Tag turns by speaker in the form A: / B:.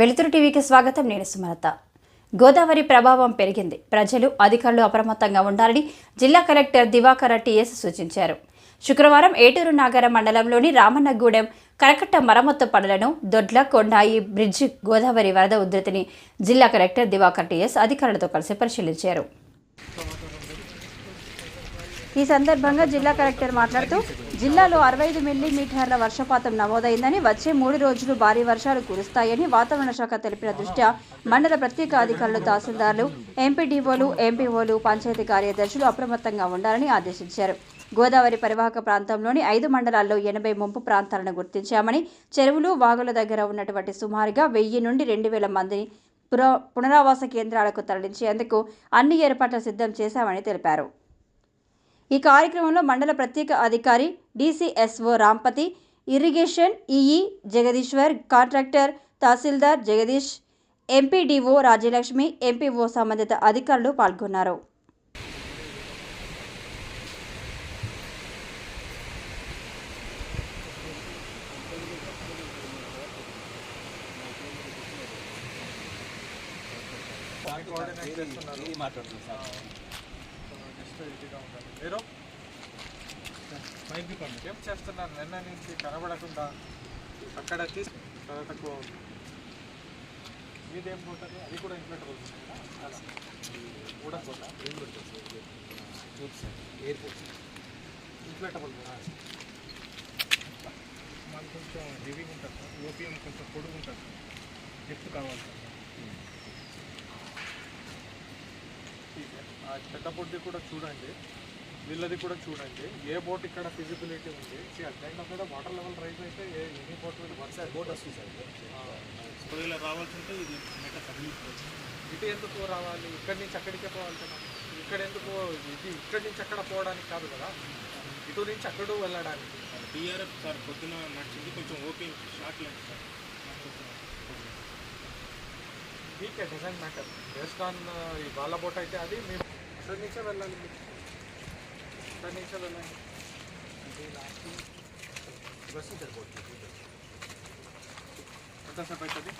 A: వెలుతురు టీవీకి స్వాగతం. నేను సుమలత. గోదావరి ప్రభావం పెరిగింది. ప్రజలు అధికారులు అప్రమత్తంగా ఉండాలని జిల్లా కలెక్టర్ దివాకర టీఎస్ సూచించారు. శుక్రవారం ఏటూరు నాగర మండలంలోని రామన్నగూడెం కరకట్ట మరమ్మత్తు పనులను దొడ్ల కొండాయి బ్రిడ్జి గోదావరి వరద ఉధృతిని జిల్లా కలెక్టర్ దివాకర్ టీఎస్ అధికారులతో కలిసి పరిశీలించారు. ఈ సందర్భంగా జిల్లా కలెక్టర్ మాట్లాడుతూ జిల్లాలో అరవై ఐదు మిల్లీమీటర్ల వర్షపాతం నమోదైందని వచ్చే మూడు రోజులు భారీ వర్షాలు కురుస్తాయని వాతావరణ శాఖ తెలిపిన దృష్ట్యా మండల ప్రత్యేక అధికారులు తహసీల్దార్లు ఎంపీడీఓలు ఎంపీఓలు పంచాయతీ కార్యదర్శులు అప్రమత్తంగా ఉండాలని ఆదేశించారు. గోదావరి పరివాహక ప్రాంతంలోని ఐదు మండలాల్లో ఎనభై ముంపు ప్రాంతాలను గుర్తించామని చెరువులు వాగుల దగ్గర ఉన్నటువంటి సుమారుగా వెయ్యి నుండి రెండు వేల మందిని పునరావాస కేంద్రాలకు తరలించేందుకు అన్ని ఏర్పాట్లు సిద్ధం చేశామని తెలిపారు. ఈ కార్యక్రమంలో మండల ప్రత్యేక అధికారి DCSO Rampati irrigation EE Jagadishwar contractor తహసీల్దార్ జగదీష్ ఎంపీడీఓ రాజ్యలక్ష్మి ఎంపీఓ సంబంధిత అధికారులు పాల్గొన్నారు.
B: కోఆర్డినేట్ ఉండాలి. మీరు? ఏం చేస్తున్నారు? నిన్న నుంచి కనబడకుండా అక్కడ తీసి తర్వాతకు మీదేం పోతుంది? అది కూడా ఇన్వర్టర్ కూడా పోతా ఎయిర్పోర్ట్ ఇన్ఫ్లేటబుల్ కూడా
C: మాకు కొంచెం హెవీగా ఉంటుంది సార్ ఓపీఎం కొంచెం పొడుగు ఉంటుంది. సార్ డెప్త్ కావాలి సార్
B: చెట్టపొద్ది కూడా చూడండి వీళ్ళది కూడా చూడండి. ఏ బోట్ ఇక్కడ ఫిజిబిలిటీ ఉంది? అట్ కూడా వాటర్ లెవెల్ రైజ్ అయితే ఏ ఎన్ని బోట్ మీద వస్తే బోట్ వస్తుంది సార్
C: ఇలా రావాల్సింటే ఇది
B: ఇటు ఎందుకు రావాలి? ఇక్కడి నుంచి అక్కడికే పోవాలి ఇక్కడ ఎందుకు ఇది ఇక్కడి నుంచి అక్కడ పోవడానికి కాదు కదా. ఇటు నుంచి అక్కడ వెళ్ళడానికి.
C: బీఆర్ఎఫ్ సార్ పొద్దున నడిచింది కొంచెం ఓపెన్ షార్ట్ లేదు సార్.
B: మీకే డిజైన్ మ్యాటర్ బేస్డ్ ఆన్ ఈ వాళ్ళ బోట్ అయితే అది మేము ఇక్కడి నుంచే వెళ్ళాలి మీరు ఇక్కడి నుంచే వెళ్ళండి ఎంతసేపు అవుతుంది